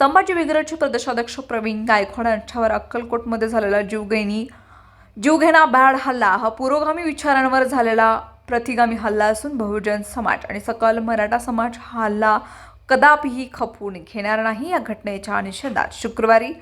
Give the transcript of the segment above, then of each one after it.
संभाजी विग्रहचे प्रदेशाध्यक्ष प्रवीण गायकवाड यांच्यावर अक्कलकोटमध्ये झालेला जीवघेणी जीवघेणा भ्याड हल्ला हा पुरोगामी विचारांवर झालेला प्रतिगामी हल्ला असून बहुजन समाज आणि सकल मराठा समाज हा हल्ला कदापिही खपवून घेणार नाही. या घटनेच्या निषेधात शुक्रवारी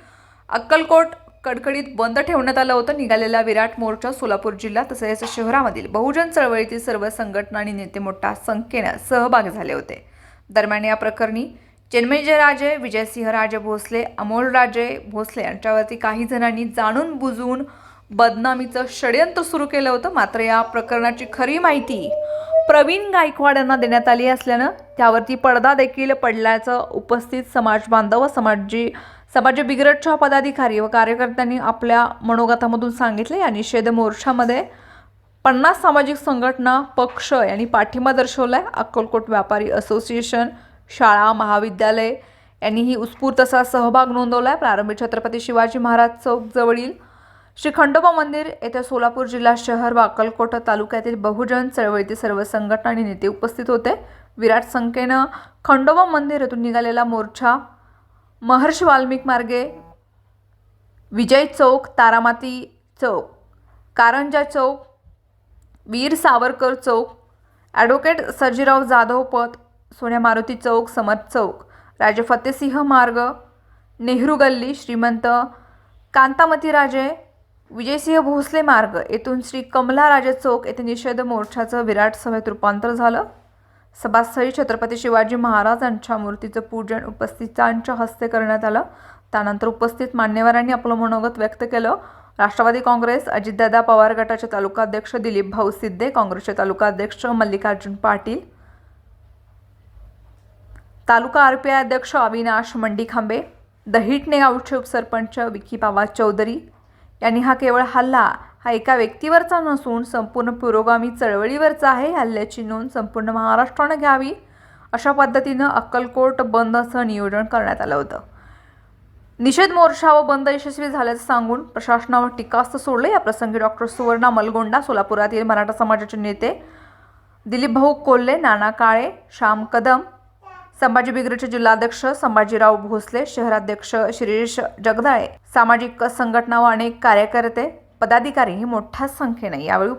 अक्कलकोट कडकडीत बंद ठेवण्यात आलं होतं. निघालेला विराट मोर्चा सोलापूर जिल्हा तसेच शहरामधील बहुजन चळवळीतील सर्व संघटना आणि नेते मोठ्या संख्येनं सहभाग झाले होते. दरम्यान या प्रकरणी चिन्मयराजे विजयसिंह राजे भोसले अमोल राजे भोसले यांच्यावरती काही जणांनी जाणून बुजून बदनामीचं षडयंत्र सुरू केलं होतं. मात्र या प्रकरणाची खरी माहिती प्रवीण गायकवाड यांना देण्यात आली असल्यानं त्यावरती पडदा देखील पडल्याचं उपस्थित समाज बांधव व समाजी समाज बिगरटच्या पदाधिकारी व कार्यकर्त्यांनी आपल्या मनोगतामधून सांगितले. या निषेध मोर्चामध्ये पन्नास सामाजिक संघटना पक्ष यांनी पाठिंबा आहे अक्कलकोट व्यापारी असोसिएशन शाळा महाविद्यालय यांनीही उत्स्फूर्त असा सहभाग नोंदवला आहे प्रारंभी छत्रपती शिवाजी महाराज चौक जवळील श्री खंडोबा मंदिर येथे सोलापूर जिल्हा शहर व अक्कलकोट तालुक्यातील बहुजन चळवळीतील सर्व संघटना आणि नेते उपस्थित होते. विराट संख्येनं खंडोबा मंदिर येथून निघालेला मोर्चा महर्षी वाल्मिक मार्गे विजय चौक तारामाती चौक कारंजा चौक वीर सावरकर चौक ॲडव्होकेट सर्जीराव जाधव पथ सोन्या मारुती चौक समर्थ चौक राजे फतेसिंह मार्ग नेहरू गल्ली श्रीमंत कांतामती राजे विजयसिंह भोसले मार्ग. येथून श्री कमलाराजे चौक येथे निषेध मोर्चाचं विराट सभेत रूपांतर झालं. सभास्थळी छत्रपती शिवाजी महाराजांच्या मूर्तीचं पूजन उपस्थितांच्या हस्ते करण्यात आलं. त्यानंतर उपस्थित मान्यवरांनी आपलं मनोगत व्यक्त केलं. राष्ट्रवादी काँग्रेस अजितदादा पवार गटाचे तालुकाध्यक्ष दिलीप भाऊ सिद्धे काँग्रेसचे तालुकाध्यक्ष मल्लिकार्जुन पाटील तालुका आर पी आय अध्यक्ष अविनाश मंडीखांबे दहिटणे गावचे उपसरपंच विकी बाबा चौधरी यांनी हा केवळ हल्ला हा एका व्यक्तीवरचा नसून संपूर्ण पुरोगामी चळवळीवरचा आहे. हल्ल्याची नोंद संपूर्ण महाराष्ट्रानं घ्यावी अशा पद्धतीनं अक्कलकोट बंदचं नियोजन करण्यात आलं होतं. निषेध मोर्चा व बंद यशस्वी झाल्याचं सांगून प्रशासनावर टीकास्त्र सोडलं. या प्रसंगी डॉक्टर सुवर्णा मलगोंडा सोलापुरातील मराठा समाजाचे नेते दिलीप भाऊ कोल्हे नाना काळे श्याम कदम संभाजी बिग्रेचे जिल्हाध्यक्ष संभाजीराव भोसले शहराध्यक्ष शिरीष जगदाळे सामाजिक संघटना व अनेक कार्यकर्ते पदाधिकारी ही मोठ्या संख्येने यावेळी